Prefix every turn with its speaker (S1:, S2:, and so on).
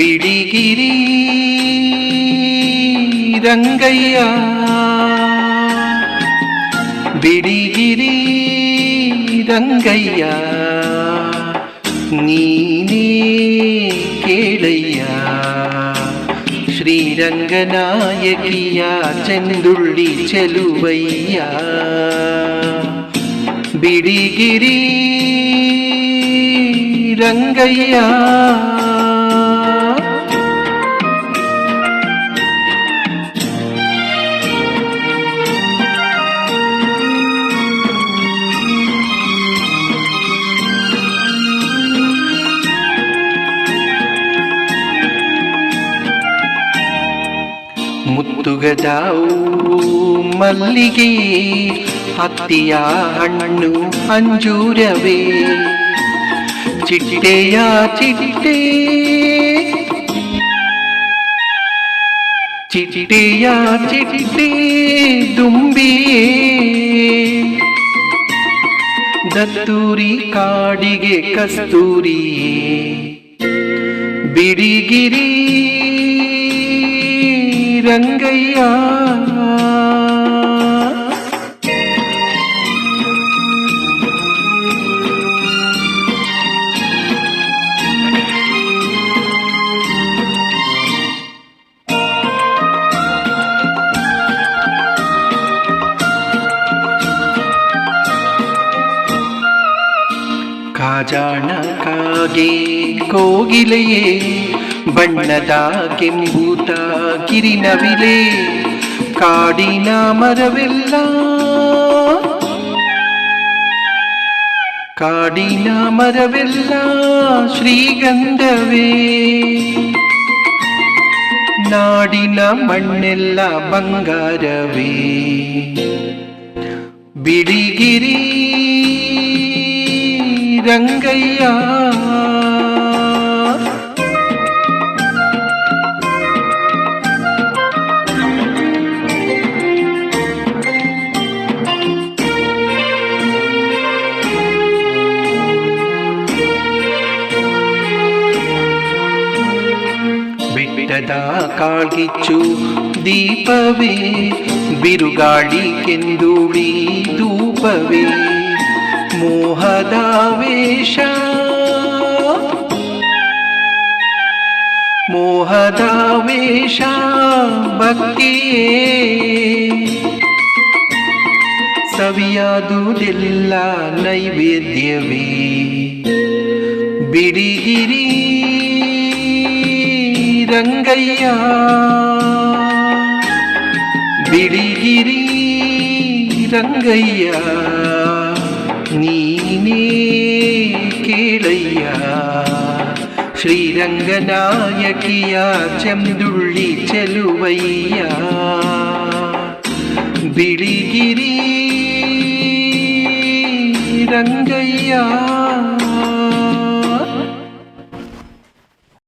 S1: ബിളിഗിരി രംഗയ്യ ബിളിഗിരി രംഗയ്യ നീനേ കേളയ്യ ശ്രീരംഗനായകിയ ചെന്തുള്ളി ചെലുവയ്യ ബിളിഗിരി രംഗയ്യ ಮುತ್ತುಗದಾವು ಮಲ್ಲಿಗೆ. ಹತ್ತಿಯ ಹಣ್ಣು ಅಂಜೂರವೇ. ಚಿಟ್ಟೆಯ ಚಿಟ್ಟೆ. ಚಿಟ್ಟೆಯ ಚಿಟ್ಟೆ ದುಂಬಿ ದತ್ತೂರಿ ಕಾಡಿಗೆ ಕಸ್ತೂರಿ ಬಿಡಿಗಿರಿ. ರಂಗಯ್ಯ ಕಾಜಾಣ ಕಾಗೆ ಕೋಗಿಲೆಯೇ ಬಣ್ಣದ ಕೆಂಬೂತ ಕಿರಿನವಿಲೆ ಕಾಡಿನ ಮರವೆಲ್ಲ. ಕಾಡಿನ ಮರವೆಲ್ಲ ಶ್ರೀಗಂಧವೇ. ನಾಡಿನ ಮಣ್ಣೆಲ್ಲ ಬಂಗಾರವೇ. ಬಿಳಿಗಿರಿ ರಂಗಯ್ಯ. ಬೆಟ್ಟದ ಕಾಳ್ಗಿಚ್ಚು ದೀಪವೇ ಬಿರುಗಾಳಿ ಕೆಂದುಳಿ ಧೂಪವೇ ಮೋಹದ ವೇಷ. ಮೋಹದ ವೇಷ ಭಕ್ತಿಯೇ. ಸವಿಯಾದುದೆಲ್ಲ ನೈವೇದ್ಯವೇ. ಬಿಡಿಗಿರಿ ರಂಗಯ್ಯ ಬಿಡಿಗಿರಿ ರಂಗಯ್ಯ ನೀನೇ ಕೇಳಯ್ಯ ಶ್ರೀರಂಗನಾಯಕಿಯ ಚಂದುಳ್ಳಿ ಚೆಲುವಯ್ಯ ಬಿಳಿಗಿರಿ ರಂಗಯ್ಯ